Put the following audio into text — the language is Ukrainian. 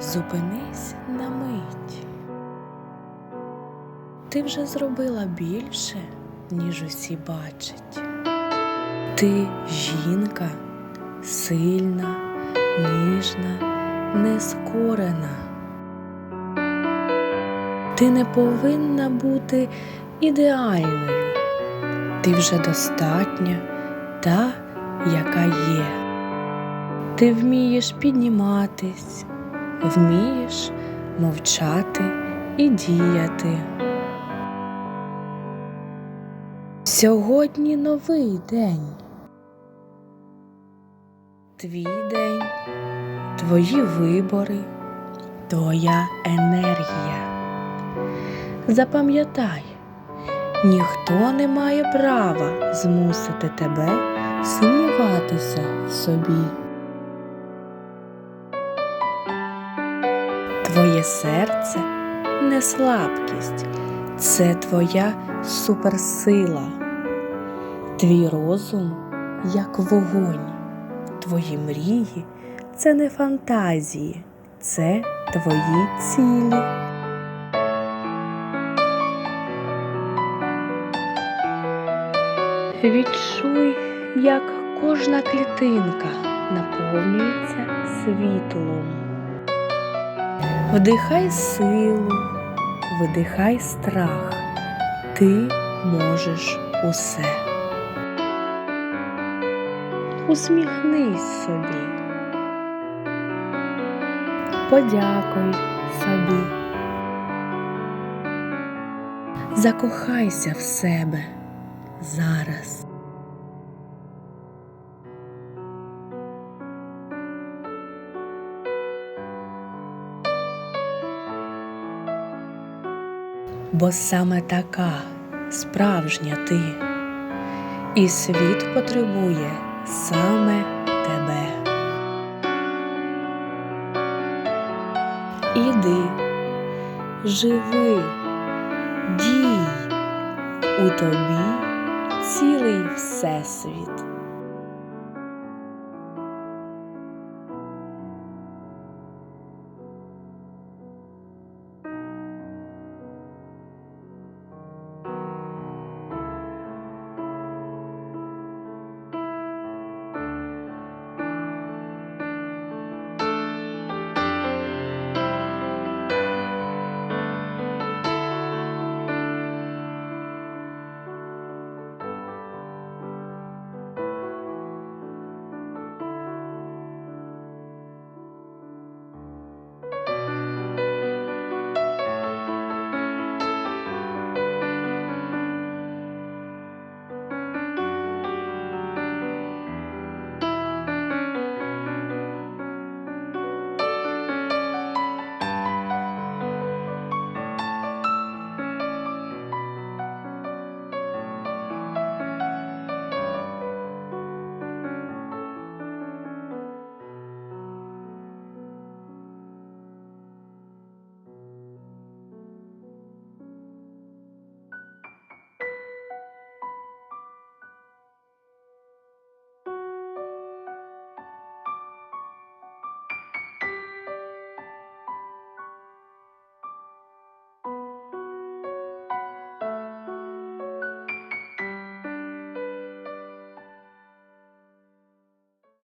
Зупинись на мить. Ти вже зробила більше, ніж усі бачать. Ти жінка сильна, ніжна, нескорена. Ти не повинна бути ідеальною. Ти вже достатня та, яка є. Ти вмієш підніматись, вмієш мовчати і діяти. Сьогодні новий день. Твій день, твої вибори, твоя енергія. Запам'ятай, ніхто не має права змусити тебе сумніватися в собі. Твоє серце не слабкість, це твоя суперсила. Твій розум як вогонь, твої мрії це не фантазії, це твої цілі. Відчуй, як кожна клітинка наповнюється світлом. Вдихай силу, видихай страх. Ти можеш усе. Усміхнись собі. Подякуй собі. Закохайся в себе зараз. Бо саме така справжня ти, і світ потребує саме тебе. Іди, живи, дій, у тобі цілий всесвіт.